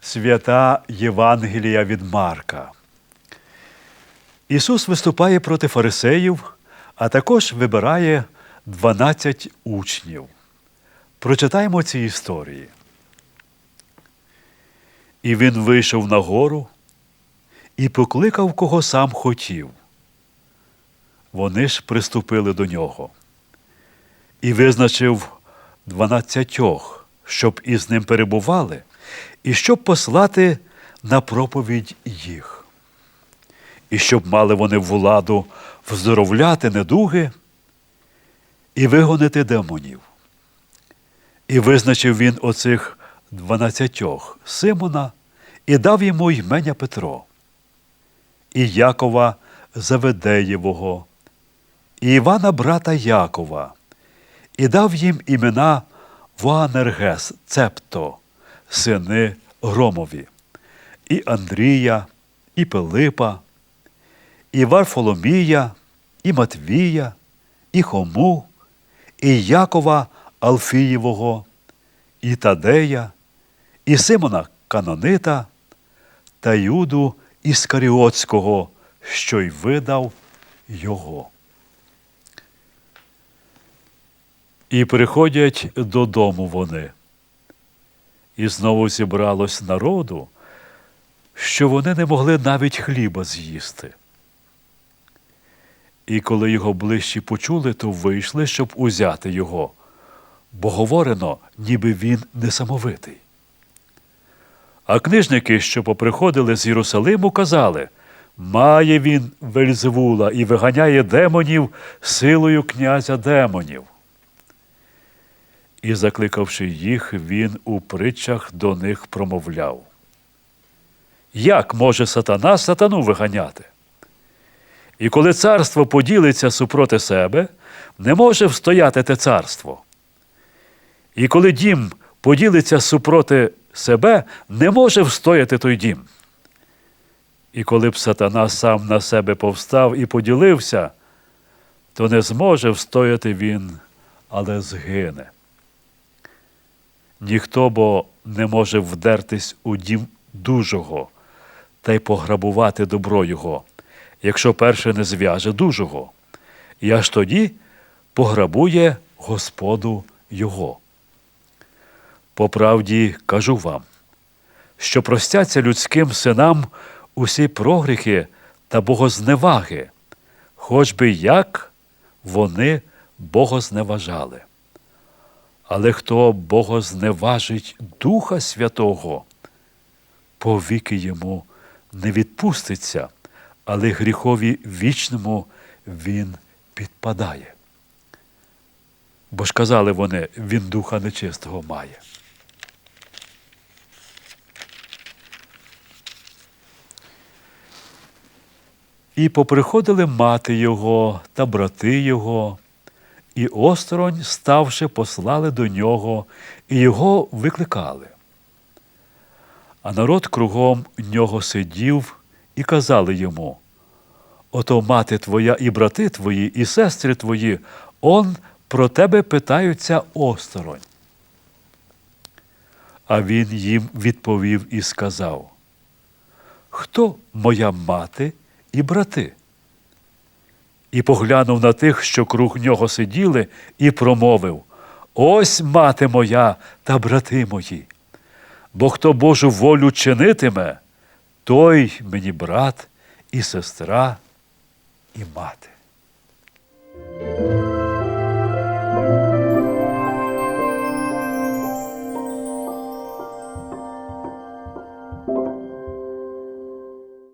Свята Євангелія від Марка. Ісус виступає проти фарисеїв, а також вибирає 12 учнів. Прочитаємо ці історії. І він вийшов на гору і покликав, кого сам хотів. Вони ж приступили до нього і визначив дванадцятьох, щоб із ним перебували, і щоб послати на проповідь їх, і щоб мали вони владу вздоровляти недуги і вигонити демонів. І визначив він оцих дванадцятьох Симона і дав йому ймення Петро, і Якова Заведеєвого, і Івана брата Якова, і дав їм імена Вуанергес, Цепто, сини Громові, і Андрія, і Пилипа, і Варфоломія, і Матвія, і Хому, і Якова Алфієвого, і Тадея, і Симона Канонита, та Юду Іскаріотського, що й видав його. І приходять додому вони. І знову зібралось народу, що вони не могли навіть хліба з'їсти. І коли його ближчі почули, то вийшли, щоб узяти його, бо говорено, ніби він несамовитий. А книжники, що поприходили з Єрусалиму, казали має він Вельзевула і виганяє демонів силою князя демонів. І, закликавши їх, він у притчах до них промовляв. Як може сатана сатану виганяти? І коли царство поділиться супроти себе, не може встояти те царство. І коли дім поділиться супроти себе, не може встояти той дім. І коли б сатана сам на себе повстав і поділився, то не зможе встояти він, але згине. Ніхто бо не може вдертись у дім дужого та й пограбувати добро його, якщо перше не зв'яже дужого, і аж тоді пограбує Господу його. По правді кажу вам, що простяться людським синам усі прогріхи та богозневаги, хоч би як вони богозневажали. Але хто богозневажить Духа Святого, повіки йому не відпуститься, але гріхові вічному він підпадає. Бо ж казали вони, він духа нечистого має. І поприходили мати його та брати його, і осторонь, ставши, послали до нього, і його викликали. А народ кругом нього сидів і казали йому: Ото мати твоя і брати твої, і сестри твої, он про тебе питаються осторонь. А він їм відповів і сказав: Хто моя мати і брати? І поглянув на тих, що круг нього сиділи, і промовив: Ось мати моя та брати мої. Бо хто Божу волю чинитиме, той мені брат і сестра, і мати.